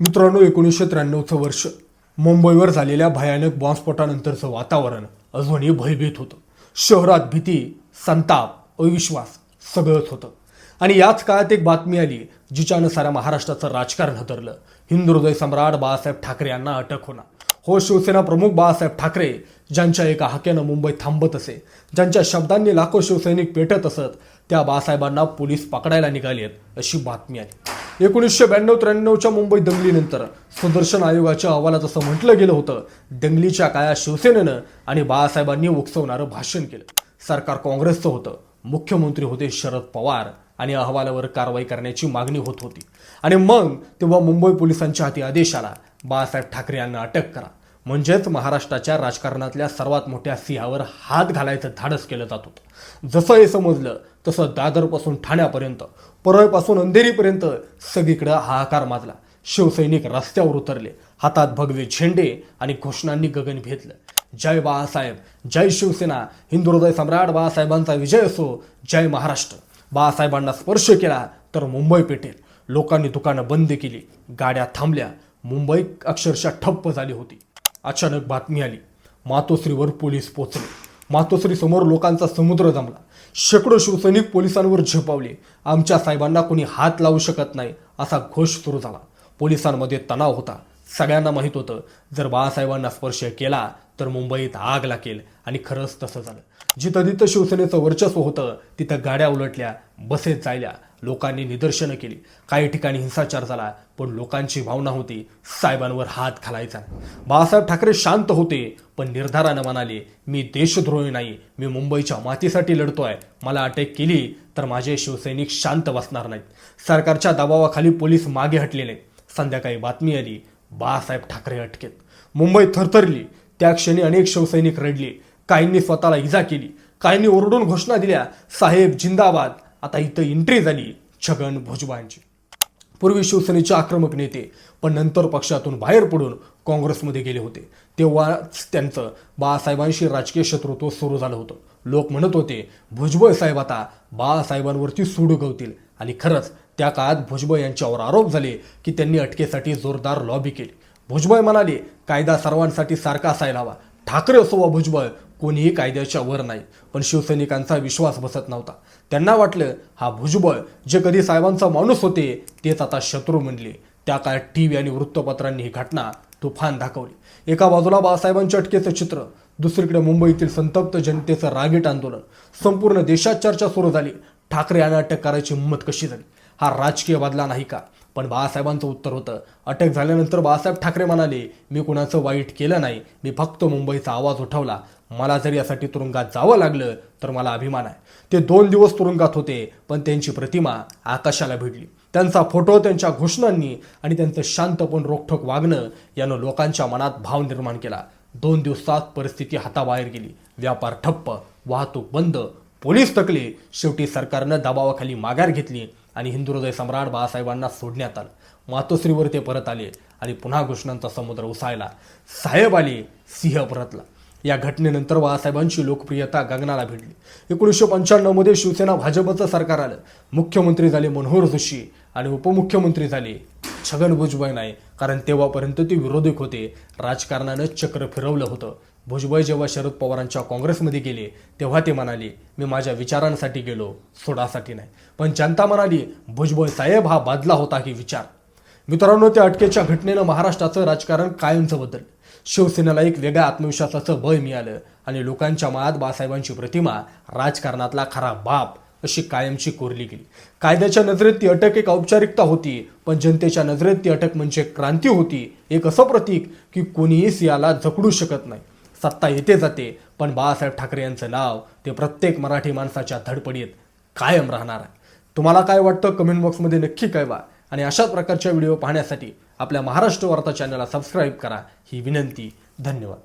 मित्रांनो एकोणीसशे त्र्याण्णवचं वर्ष मुंबईवर झालेल्या भयानक बॉम्बस्फोटानंतरचं वातावरण अजूनही भयभीत होतं. शहरात भीती संताप अविश्वास सगळंच होतं. आणि याच काळात एक बातमी आली जिच्यानं साऱ्या महाराष्ट्राचं राजकारण हतरलं हिंदू हृदय सम्राट बाळासाहेब ठाकरे यांना अटक होणार. हो शिवसेना प्रमुख बाळासाहेब ठाकरे ज्यांच्या एका हाक्यानं मुंबई थांबत असे ज्यांच्या शब्दांनी लाखो शिवसैनिक पेटत असत त्या बाळासाहेबांना पोलीस पकडायला निघालेत अशी बातमी आली. एकोणीसशे ब्याण्णव त्र्याण्णवच्या मुंबई दंगलीनंतर सुदर्शन आयोगाच्या अहवालात असं म्हटलं गेलं होतं दंगलीच्या काळात शिवसेनेनं आणि बाळासाहेबांनी उकसवणारं भाषण केलं. सरकार काँग्रेसचं होतं मुख्यमंत्री होते शरद पवार आणि अहवालावर कारवाई करण्याची मागणी होत होती. आणि मग तेव्हा मुंबई पोलिसांच्या हाती आदेश आला बाळासाहेब ठाकरे यांना अटक करा. म्हणजेच महाराष्ट्राच्या राजकारणातल्या सर्वात मोठ्या सिंहावर हात घालायचं धाडस केलं जात होतं. जसं हे समजलं तसं दादरपासून ठाण्यापर्यंत परळपासून अंधेरीपर्यंत सगळीकडं हाहाकार माजला. शिवसैनिक रस्त्यावर उतरले हातात भगवे झेंडे आणि घोषणांनी गगन भेदलं. जय बाळासाहेब जय शिवसेना हिंदू हृदय सम्राट बाळासाहेबांचा विजय असो जय महाराष्ट्र. बाळासाहेबांना स्पर्श केला तर मुंबई पेटेल. लोकांनी दुकानं बंद केली गाड्या थांबल्या. मुंबई अक्षरशः ठप्प झाली होती. अचानक बातमी आली. मातोश्रीवर पोलीस पोचले. मातोश्री समोर लोकांचा समुद्र जमला. शेकडो शिवसैनिक पोलिसांवर झेपावले. आमच्या साहेबांना कोणी हात लावू शकत नाही असा घोष सुरू झाला. पोलिसांमध्ये तणाव होता. सगळ्यांना माहीत होतं. जर बाळासाहेबांना स्पर्श केला तर मुंबईत आग लागेल. आणि खरंच तसं झालं. जिथं जिथं शिवसेनेचं वर्चस्व होतं तिथं गाड्या उलटल्या बसेस जायल्या. लोकांनी निदर्शनं केली. काही ठिकाणी हिंसाचार झाला पण लोकांची भावना होती साहेबांवर हात घालायचा. बाळासाहेब ठाकरे शांत होते पण निर्धारानं म्हणाले मी देशद्रोही नाही. मी मुंबईच्या मातीसाठी लढतोय. मला अटक केली तर माझे शिवसैनिक शांत बसणार नाहीत. सरकारच्या दबावाखाली पोलीस मागे हटलेले. संध्याकाळी बातमी आली बाळासाहेब ठाकरे अटकेत. मुंबई थरथरली. त्या क्षणी अनेक शिवसैनिक रडले. काहींनी स्वतःला इजा केली. काहींनी ओरडून घोषणा दिल्या. साहेब जिंदाबाद. आता इथं एंट्री झाली. छगन भुजबळांची. पूर्वी शिवसेनेचे आक्रमक नेते पण नंतर पक्षातून बाहेर पडून काँग्रेसमध्ये गेले होते. तेव्हाच त्यांचं बाळासाहेबांशी राजकीय शत्रुत्व सुरू झालं होतं. लोक म्हणत होते भुजबळ साहेब आता बाळासाहेबांवरती सूड उगवतील आणि खरंच त्या काळात भुजबळ यांच्यावर आरोप झाले की त्यांनी अटकेसाठी जोरदार लॉबी केली. भुजबळ म्हणाले कायदा सर्वांसाठी सारखा असायला हवा. ठाकरे असो वा भुजबळ कोणीही कायद्याच्या वर नाही. पण शिवसैनिकांचा विश्वास बसत नव्हता. त्यांना वाटलं हा भुजबळ जे कधी साहेबांचा माणूस होते तेच आता शत्रू म्हणले. त्या काळात टी व्ही आणि वृत्तपत्रांनी ही घटना तुफान दाखवली. एका बाजूला बाळासाहेबांच्या अटकेचं चित्र दुसरीकडे मुंबईतील संतप्त जनतेचं रागीट आंदोलन. संपूर्ण देशात चर्चा सुरू झाली. ठाकरे यांना अटक करायची हिंमत कशी झाली? हा राजकीय बदला नाही का? पण बाळासाहेबांचं उत्तर होतं. अटक झाल्यानंतर बाळासाहेब ठाकरे म्हणाले मी कुणाचं वाईट केलं नाही. मी फक्त मुंबईचा आवाज उठवला. मला जर यासाठी तुरुंगात जावं लागलं तर मला अभिमान आहे. ते दोन दिवस तुरुंगात होते पण त्यांची प्रतिमा आकाशाला भिडली. त्यांचा फोटो त्यांच्या घोषणांनी आणि त्यांचं शांतपण रोखठोक वागणं यानं लोकांच्या मनात भाव निर्माण केला. दोन दिवसात परिस्थिती हाताबाहेर गेली. व्यापार ठप्प वाहतूक बंद पोलीस तकले शेवटी सरकारनं दबावाखाली माघार घेतली. आणि हिंदू हृदय सम्राट बाळासाहेबांना सोडण्यात आलं. मातोश्रीवर ते परत आले आणि पुन्हा घोषणांचा समुद्र उसायला साहेब आले सिंह परतला. या घटनेनंतर बाळासाहेबांची लोकप्रियता गगनाला भिडली एकोणीसशे पंच्याण्णवमध्ये शिवसेना भाजपचं सरकार आलं. मुख्यमंत्री झाले मनोहर जोशी आणि उपमुख्यमंत्री झाले छगन भुजबळ नाही कारण तेव्हापर्यंत ते विरोधक होते. राजकारणानं चक्र फिरवलं होतं. भुजबळ जेव्हा शरद पवारांच्या काँग्रेसमध्ये गेले तेव्हा ते म्हणाले मी माझ्या विचारांसाठी गेलो सोडासाठी नाही. पण जनता म्हणाली भुजबळ साहेब हा बादला होता की विचार. मित्रांनो त्या अटकेच्या घटनेनं महाराष्ट्राचं राजकारण कायमचं बदल शिवसेनेला एक वेगळ्या आत्मविश्वासाचं बळ मिळालं आणि लोकांच्या मनात बाळासाहेबांची प्रतिमा राजकारणातला खरा बाप अशी कायमची कोरली गेली. कायद्याच्या नजरेत ती अटक एक औपचारिकता होती पण जनतेच्या नजरेत ती अटक म्हणजे क्रांती होती एक असं प्रतीक की कोणीही सियाला जकडू शकत नाही. सत्ता येते जाते पण बाळासाहेब ठाकरे यांचं नाव ते प्रत्येक मराठी माणसाच्या धडपडीत कायम राहणार आहे. तुम्हाला काय वाटतं कमेंट बॉक्समध्ये नक्की कळवा आणि अशाच प्रकारच्या व्हिडिओ पाहण्यासाठी आपल्या महाराष्ट्र वार्ता चॅनलला सबस्क्राईब करा. ही विनंती धन्यवाद.